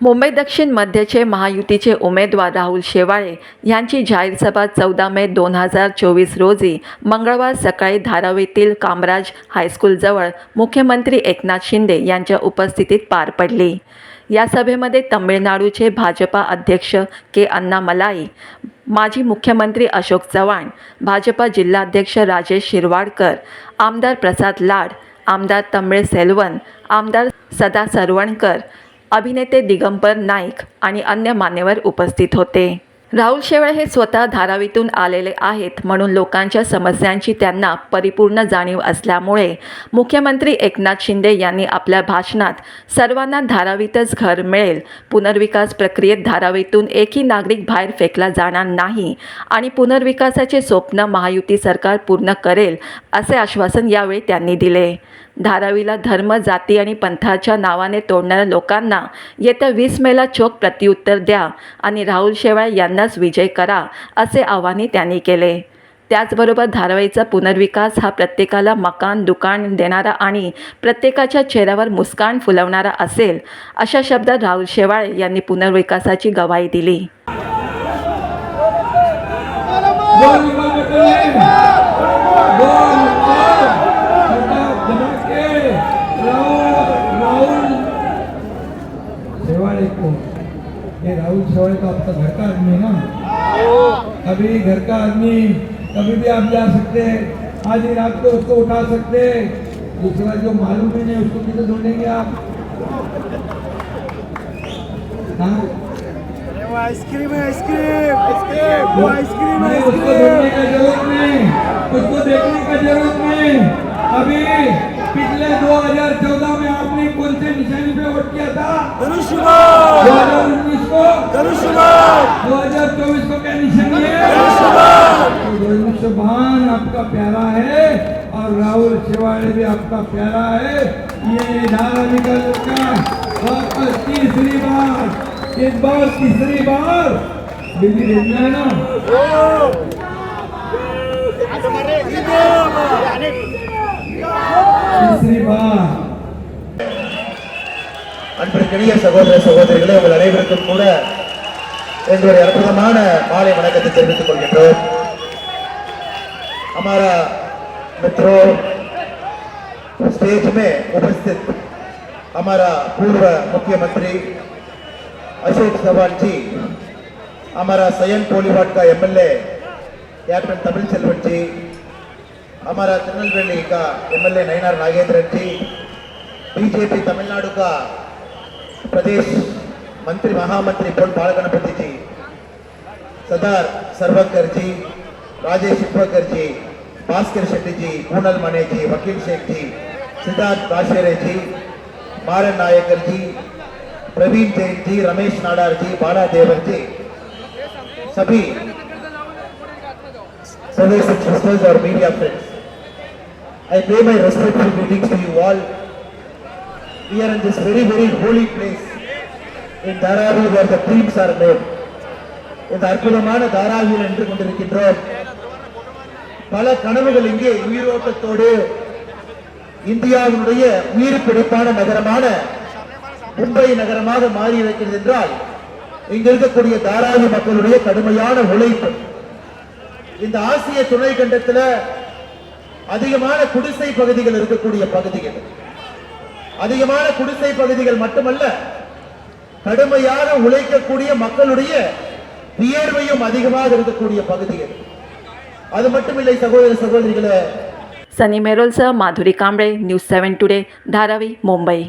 मुंबई दक्षिण मध्यचे महायुतीचे उमेदवार राहुल शेवाळे यांची जाहीर सभा चौदा मे दोन हजार चोवीस रोजी मंगळवार सकाळी धाराव येथील कामराज हायस्कूलजवळ मुख्यमंत्री एकनाथ शिंदे यांच्या उपस्थितीत पार पडली. या सभेमध्ये तमिळनाडूचे भाजपा अध्यक्ष के अण्णामलाई माजी मुख्यमंत्री अशोक चव्हाण भाजपा जिल्हाध्यक्ष राजेश शिरवाडकर आमदार प्रसाद लाड आमदार तमिळ सेल्वन आमदार सदा सरवणकर अभिनेते दिगंबर नाईक आणि अन्य मान्यवर उपस्थित होते. राहुल शेवळे हे स्वतः धारावीतून आलेले आहेत म्हणून लोकांच्या समस्यांची त्यांना परिपूर्ण जाणीव असल्यामुळे मुख्यमंत्री एकनाथ शिंदे यांनी आपल्या भाषणात सर्वांना धारावीतच घर मिळेल पुनर्विकास प्रक्रियेत धारावीतून एकही नागरिक बाहेर फेकला जाणार नाही आणि पुनर्विकासाचे स्वप्न महायुती सरकार पूर्ण करेल असे आश्वासन यावेळी त्यांनी दिले. धारावीला धर्म जाती आणि पंथाच्या नावाने तोडणाऱ्या लोकांना येत्या वीस मेला चोख प्रत्युत्तर द्या आणि राहुल शेवाळे यांनाच विजय करा असे आवाहनही त्यांनी केले. त्याचबरोबर धारावीचा पुनर्विकास हा प्रत्येकाला मकान दुकान देणारा आणि प्रत्येकाच्या चेहऱ्यावर मुस्कान फुलवणारा असेल अशा शब्दात राहुल शेवाळे यांनी पुनर्विकासाची गवाही दिली. गोल राहुल शेवाड़े तो आपका घर का आदमी है ना? अभी घर का आदमी कभी भी आप जा सकते हैं। आज ही रात को उसको उठा सकते हैं। दूसरा जो मालूम ही नहीं उसको किधर ढूंढेंगे आप? हाँ? आइसक्रीम है आइसक्रीम। आइसक्रीम आइसक्रीम है उसको ढूँढने का ज़रूरत नहीं। उसको देखने का ज़रूरत नहीं। अभी पिछले 2014 में आपने कौन से निशानी पे वोट किया था? धनुष्यबाण 2019 को धनुष्यबाण 2024 को क्या निशानी है तो धनुष्यबाण आपका प्यारा है और राहुल शेवाड़े भी आपका प्यारा है ये धारावी का लड़का वापस तीसरी बार इस बार तीसरी बार दिल्ली भेजना है ना तीसरी बार அன்பிற்கினிய சகோதர சகோதரிகளே உங்கள் அனைவருக்கும் கூட எங்களுடைய அற்புதமான மாலை வணக்கத்தை தெரிவித்துக் கொள்கின்றோம் हमारा मित्रों स्टेज में उपस्थित हमारा पूर्व मुख्यमंत्री अशोक चव्हाण जी हमारा सयन पोलीवाट का एमएलए कैप्टन तमिल सेल्वन जी हमारा तिरुनेलवेली का एमएलए नयनार नागेंद्रन जी बीजेपी तमिलनाडु का प्रदेश मंत्री महामंत्री पोल बालगणपति सदार सरदार राजेश शिपकर भास्कर शेट्टीजी पूनल मने वकील शेठजी सिद्धार्थ दाशेरे जी मारन नायकर प्रवीण जैनजी रमेश नाडारजी बाला देवर जी सभी service sisters or media friends. I pay my respectful greetings to you all. We are in this very, very holy place N தாராவில் where the dreams என் இந்த அற்புதமான தாராவியில் நின்று கொண்டிருக்கின்றோம். பல கனவுகள் இங்கே உயிரோட்டத்தோடு இந்தியாவினுடைய உயிர் பிடிப்பான நகரமான மும்பை நகரமாக மாறி இருக்கிறது என்றால் இங்க இருக்கக்கூடிய தாராவி மக்களுடைய கடுமையான உழைப்பு. இந்த ஆசிய துணை கண்டத்தில் அதிகமான குடிசை பகுதிகள் இருக்கக்கூடிய பகுதிகள். அதிகமான குடிசை பகுதிகள் மட்டுமல்ல கடுமையாக உழைக்கக்கூடிய மக்களுடைய வியர்வையும் அதிகமாக இருக்கக்கூடிய பகுதி அது. மட்டுமில்லை சகோதர சகோதரிகளை. સની મેરોલ સહ Madhuri Kamble news seven today Dharavi Mumbai